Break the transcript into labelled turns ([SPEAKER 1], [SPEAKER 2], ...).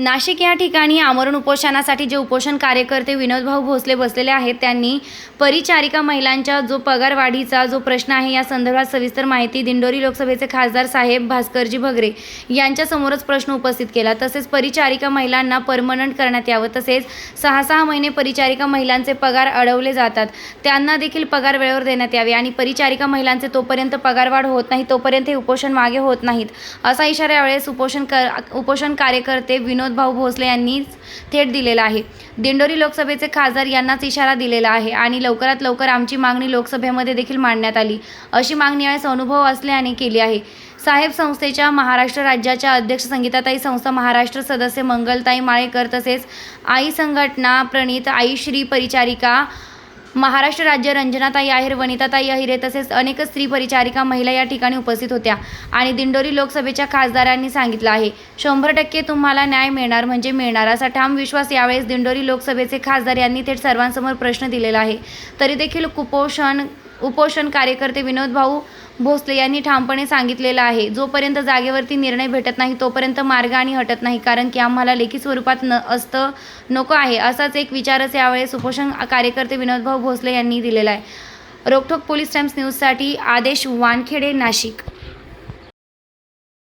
[SPEAKER 1] नाशिक या ठिकाणी आमरण उपोषणासाठी जे उपोषण कार्यकर्ते विनोदभाऊ भोसले बसलेले आहेत त्यांनी परिचारिका महिलांच्या जो पगारवाढीचा जो प्रश्न आहे या संदर्भात सविस्तर माहिती दिंडोरी लोकसभेचे खासदार साहेब भास्करजी भगरे यांच्यासमोरच प्रश्न उपस्थित केला. तसेच परिचारिका महिलांना परमनंट करण्यात यावं. तसेच सहा सहा महिने परिचारिका महिलांचे पगार अडवले जातात. त्यांना देखील पगार वेळेवर देण्यात यावे आणि परिचारिका महिलांचे तोपर्यंत पगारवाढ होत नाही तोपर्यंत हे उपोषण मागे होत नाहीत असा इशारा यावेळेस उपोषण कर उपोषण कार्यकर्ते विनोद भाऊ भोसले यांनीच थेट दिलेला आहे. दिंडोरी लोकसभेचे खासदार यांनाच इशारा दिलेला आहे आणि लवकरात लवकर आमची मागणी लोकसभेमध्ये देखील मांडण्यात आली. अशी मागणी यावेळेस अनुभव असल्याने केली आहे. साहेब संस्थेच्या महाराष्ट्र राज्याच्या अध्यक्ष संगीताताई संस्था महाराष्ट्र सदस्य मंगलताई माळेकर तसेच आई संघटना प्रणित आई श्री परिचारिका महाराष्ट्र राज्य रंजनाताई आहेर वनिताताई अहिरे तसेच अनेक स्त्री परिचारिका महिला या ठिकाणी उपस्थित होत्या आणि दिंडोरी लोकसभेच्या खासदारांनी सांगितलं आहे. शंभर टक्के तुम्हाला न्याय मिळणार म्हणजे मिळणार असा ठाम विश्वास यावेळेस दिंडोरी लोकसभेचे खासदार यांनी थेट सर्वांसमोर प्रश्न दिलेला आहे. तरी देखील कुपोषण उपोषण कार्यकर्ते विनोद भाऊ भोसले यांनी ठामपणे सांगितलेलं आहे जोपर्यंत जागेवरती निर्णय भेटत नाही तोपर्यंत मार्ग आणि हटत नाही कारण की आम्हाला लेखी स्वरूपात न असतं नको आहे असाच एक विचारच यावेळेस उपोषण कार्यकर्ते विनोदभाऊ भोसले यांनी दिलेला आहे. रोकठोक पोलीस टाइम्स न्यूजसाठी आदेश वानखेडे नाशिक.